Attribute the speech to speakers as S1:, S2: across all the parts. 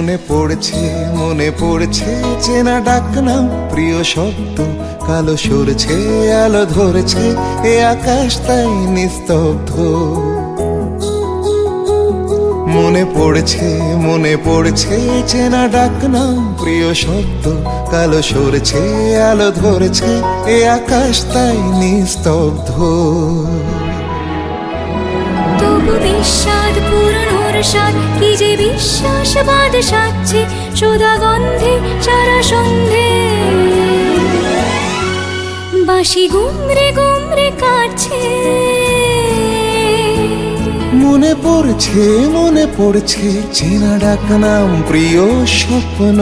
S1: মনে পড়ছে মনে পড়ছে চেনা ডাক নাম প্রিয় শব্দ, কালো সরছে, আলো ধরেছে, এ আকাশ তাই নিস্তব্ধ। মনে পড়ছে মনে পড়ছে চেনা ডাক নাম প্রিয় শব্দ, কালো সরছে, আলো ধরেছে, এ আকাশ তাই নিস্তব্ধ।
S2: তবু স্বাদ কি যে বিশ্বাস বাদ সাচ্ছে সুধা গন্ধে সারা সন্ধে। বাসি গুমরে গুমরে কাটছে।
S1: মনে পড়ছে মনে পড়ছে চেনা ডাক নাম, প্রিয় স্বপ্ন।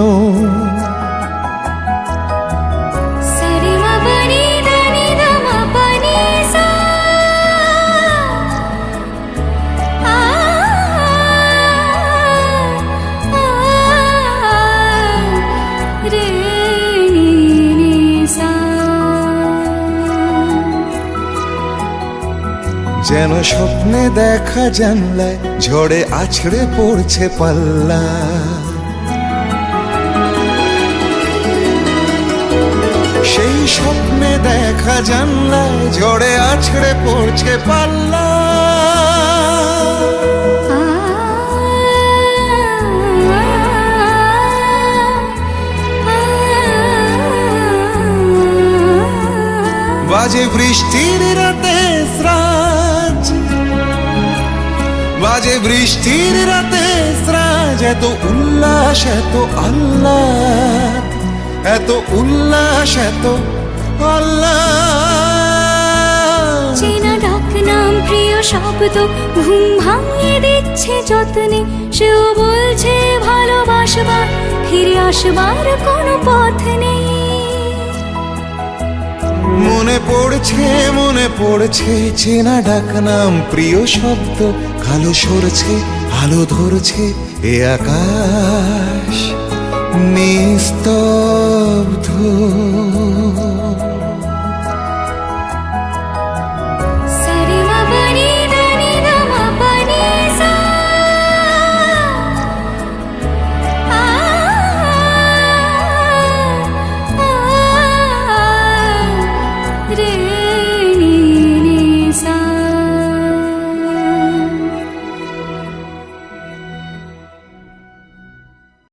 S1: যেন স্বপ্নে দেখা জানলায় ঝড়ে আছড়ে পড়ছে পাল্লা। সেই স্বপ্নে দেখা জানলায় ঝড়ে আছড়ে পড়ছে পাল্লা। বাজে বৃষ্টির রাতে স্রাজ বাজে বৃষ্টির রাতে স্রাজ, এত উল্লাস, এত আল্লাহ। এত উল্লাস, এত আল্লাহ।
S2: চেনা ডাক নাম, প্রিয় শব্দ, ঘুম ভাঙিয়ে দিচ্ছে যত্নে। সেও বলছে, ভালোবাসবার, ফিরে আসবার কোনো পথ নেই।
S1: মনে পড়ছে মনে পড়ছে, চেনা ডাক নাম প্রিয় শব্দ, কালো সরছে, আলো ধরছে এ আকাশ, নিস্তব্ধ।